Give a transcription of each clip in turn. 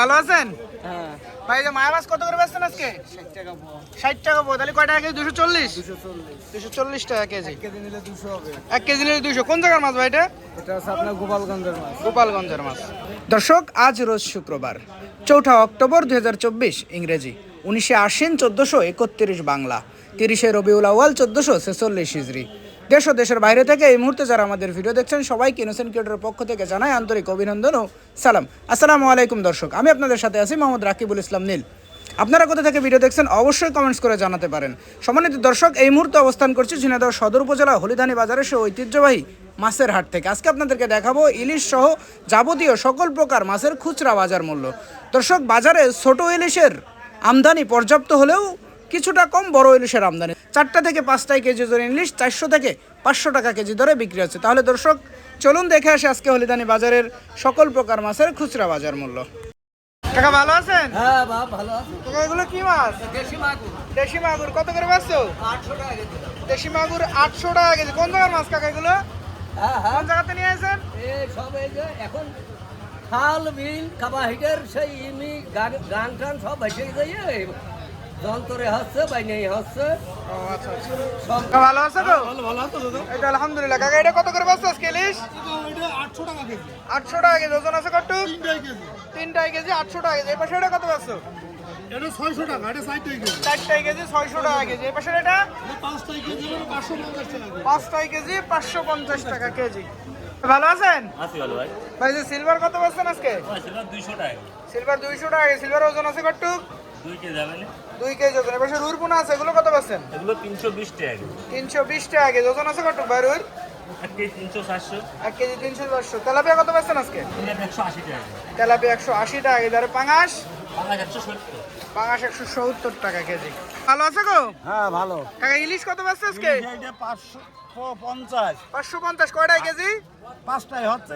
ভালো আছেন? হ্যাঁ। ভাই যে মায়া মাছ কত করে বেচছেন আজকে? ষাট টাকা পোয়া ষাট টাকা পো তাহলে কয় টাকা কেজি? দুশো চল্লিশ? দুশো চল্লিশ। টাকা কেজি। এক কেজি নিলে দুশো কোন জায়গার মাছ ভাই এটা? গোপালগঞ্জের মাছ। গোপালগঞ্জের মাছ। দর্শক আজ রোজ শুক্রবার চৌঠা অক্টোবর দুই হাজার চব্বিশ ইংরেজি। উনিশে আশ্বিন চোদ্দোশো একত্রিশ বাংলা। তিরিশে রবিউল আওয়াল চোদ্দোশো ছেচল্লিশ হিজড়ি দেশ ও দেশের বাইরে থেকে এই মুহূর্তে যারা আমাদের ভিডিও দেখছেন, সবাইকে ইনোসেন্ট ক্রিয়েটরের পক্ষ থেকে জানাই আন্তরিক অভিনন্দন ও সালাম। আসসালামু আলাইকুম দর্শক, আমি আপনাদের সাথে আছি মোহাম্মদ রাকিবুল ইসলাম নীল। আপনারা কোথা থেকে ভিডিও দেখছেন অবশ্যই কমেন্টস করে জানাতে পারেন। সম্মানিত দর্শক, এই মুহূর্তে অবস্থান করছি ঝিনাইদহ সদর উপজেলা হলিধানি বাজারে, সে ঐতিহ্যবাহী মাছের হাট থেকে। আজকে আপনাদেরকে দেখাবো ইলিশ সহ যাবতীয় সকল প্রকার মাছের খুচরা বাজার মূল্য। দর্শক, বাজারে ছোট ইলিশের আমদানি পর্যাপ্ত হলেও কিছুটা কম বড় ইলিশের আমদানি। চারটা থেকে পাঁচটায় কেজি ধরে ইলিশ চারশো থেকে পাঁচশো টাকা কেজি ধরে বিক্রি হচ্ছে। তাহলে দর্শক চলুন দেখে আসি আজকে হলিদানি বাজারের সকল প্রকার মাছের খুচরা বাজার মূল্য। টাকা ভালো আছেন? হ্যাঁ বাপ ভালো আছে। কাকা, এগুলো কি মাছ? দেশি মাগুর। দেশি মাগুর। কত করে পাচ্ছো আটশো টাকা কেজি দেশি মাগুর আটশো টাকা কেজি। কোন জায়গার মাছ কাকা এগুলো? হ্যাঁ হ্যাঁ। কোন জায়গাতে নিয়ে আসেন? এই সব এই যে এখন খাল বিল খাবা হিটের সেই ইমি গান টান সব ভেসে যাইয়ে যন্ত্রে হচ্ছে হচ্ছে। আচ্ছা আচ্ছা। ভালো আছে তো? ভালো ভালো আছে দাদা এটা আলহামদুলিল্লাহ। কাকা এটা কত করে পাচ্ছো আজকে ইলিশ? এটা আটশো টাকা কেজি। আটশো টাকা কেজি ওজন আছে কত? কেজি কেজি আটশো টাকা কেজি। এই পাশে এটা কত পাচ্ছো এটা ছয়শো টাকা এটা কেজি। কেজি ছয়শো টাকা কেজি। এই পাশে এটা? কেজি টাকা কেজি। পাঁচটাই কেজি পাঁচশো পঞ্চাশ টাকা কেজি। ভালো আছেন? আছি ভালো ভাই। ভাই যে সিলভার কত পাচ্ছেন আজকে? সিলভার দুইশো টাকা। সিলভার দুইশো টাকা সিলভার ওজন আছে কত? দুই কেজি যাবে না? দুই কেজি ওজন এবার রুর আছে এগুলো কত পাচ্ছেন? এগুলো তিনশো বিশ টাকা কেজি। তিনশো বিশ টাকা কেজি। ওজন আছে কত ভাই রুর কেজি তিনশো চারশো। এক কেজি তিনশো চারশো। তেলাপিয়া কত পাচ্ছেন আজকে? টাকা তেলাপিয়া একশো আশি টাকা কেজি। আর পাঙাশ? পাঙাশ একশো সত্তর টাকা কেজি। ভালো আছে গো? হ্যাঁ ভালো। কাকা ইলিশ কত পাচ্ছে আজকে? এটা পাঁচশো পঞ্চাশ। পাঁচশো পঞ্চাশ কেজি? হচ্ছে হচ্ছে।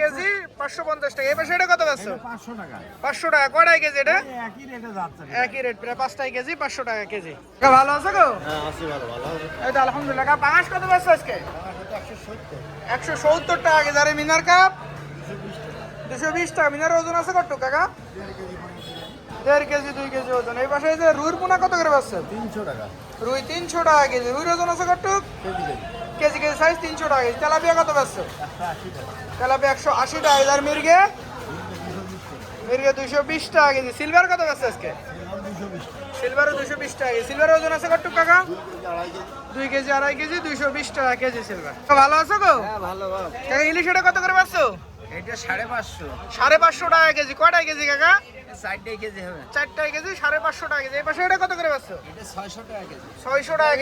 কেজি পাঁচশো পঞ্চাশ টাকা। এবার সেটা কত পাচ্ছ? পাঁচশো টাকা। পাঁচশো টাকা। কেজি এটা? একই রেটে যাচ্ছে। একই রেট প্রায় পাঁচটাই কেজি পাঁচশো টাকা কেজি। ভালো আছে গো? হ্যাঁ আছি ভালো ভালো এই তো আলহামদুলিল্লাহ। কাকা পাঙাশ কত পাচ্ছে আজকে? একশো সত্তর। টাকা কেজি। আর মিনার কাপ? দুশো বিশ টাকা। মিনার ওজন আছে কত কাকা? দেড় কেজি দুই কেজি ওজন। এই পাশে যে রুইর পোনা কত করে পাচ্ছেন তিনশো টাকা। রুই তিনশো টাকা কেজি। রুইর ওজন আছে কত? KG KG. সাইজ তিনশো টাকা কেজি। তেলাপিয়া কত পাচ্ছে তেলাপিয়া একশো আশি টাকা। কেজি আর মির্গে? মির্গে দুইশো বিশ টাকা কেজি। সিলভার কত পাচ্ছে আজকে? সিলভারও দুশো বিশ টাকা কেজি। সিলভার ওজন আছে কত দুই কেজি আড়াই কেজি দুইশো বিশ টাকা কেজি সিলভার। ভালো আছো গো? হ্যাঁ ভালো ভালো। ইলিশ এটা কত করে পাচ্ছ এটা সাড়ে পাঁচশো। সাড়ে পাঁচশো টাকা কেজি। কয়টাই কেজি কাকা? ষাটটাই কেজি হবে। চারটাই কেজি সাড়ে পাঁচশো টাকা কেজি। এই পাশে এটা কত করে পাচ্ছ? এটা ছয়শো টাকা কেজি। ছয়শো টাকা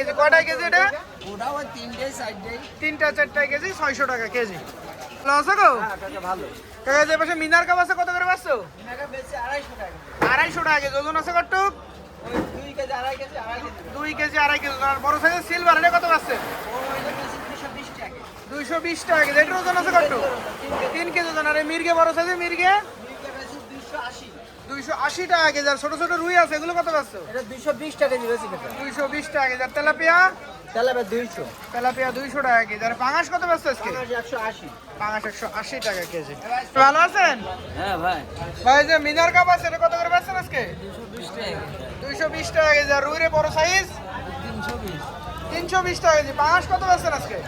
কেজি। এটা? ওটাও ওই তিনটাই চারটাই তিনটা চারটাই কেজি ছয়শো টাকা কেজি। ভালো আছো গো? ভালো। কাকা যে পাশে মিনার কাপ আছে কত করে পাচ্ছ? আড়াইশো টাকা কেজি। ওজন আছে ওই দুই কেজি আড়াই কেজি দুই কেজি আড়াই কেজি। আর বড় সাইজের সিলভার এটা কত পাচ্ছে? দুইশো বিশ টাকা কেজি। এটার ওজন আছে কত তিন কেজি ওজন আর মির্গে বড় সাইজের মির্গে? দুশো আশি। দুইশো আশি টাকা কেজি আর ছোট ছোট রুই আছে এগুলো কত পাচ্ছ? এটা দুশো বিশ টাকা কেজি বেশি দুইশো বিশ টাকা কেজি আর তেলাপিয়া? আবার দুইশো। তেলাপিয়া দুইশো টাকা কেজি আর পাঙাশ কত পাচ্ছে আজকে? একশো আশি। পাঙাশ একশো আশি টাকা কেজি। ভালো আছেন? হ্যাঁ ভাই। ভাই যে মিনার কাপ আছে এটা কত করে পাচ্ছেন আজকে? দুইশো বিশ টাকা কেজি। আর রুইরে বড় সাইজ তিনশো বিশ। তিনশো বিশ টাকা কেজি পাঙাশ কত পাচ্ছেন আজকে?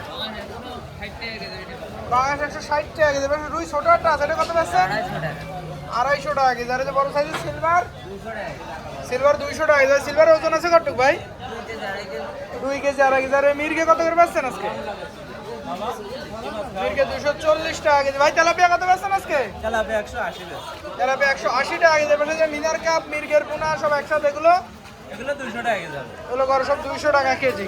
পাঙাশ একশো ষাট টাকা কেজি রুই ছোট একটা আছে এটা কত পাচ্ছেন? আড়াইশো টাকা কেজি। আর যে বড় সাইজের সিলভার সিলভার দুইশো টাকা কেজি। সিলভার ওজন আছে কটুক ভাই? দুই কেজি আড়াই কেজি। আর মির্গে কত করে পাচ্ছেন আজকে? মির্গে দুইশো চল্লিশ টাকা কেজি। ভাই তেলাপিয়া কত পাচ্ছেন আজকে? একশো আশি তেলাপিয়া একশো আশি টাকা কেজি। এবার যে মিনার কাপ মির্গের পোনা সব একসাথে এগুলো? এগুলো দুশো টাকা কেজি এগুলো সব দুইশো টাকা কেজি।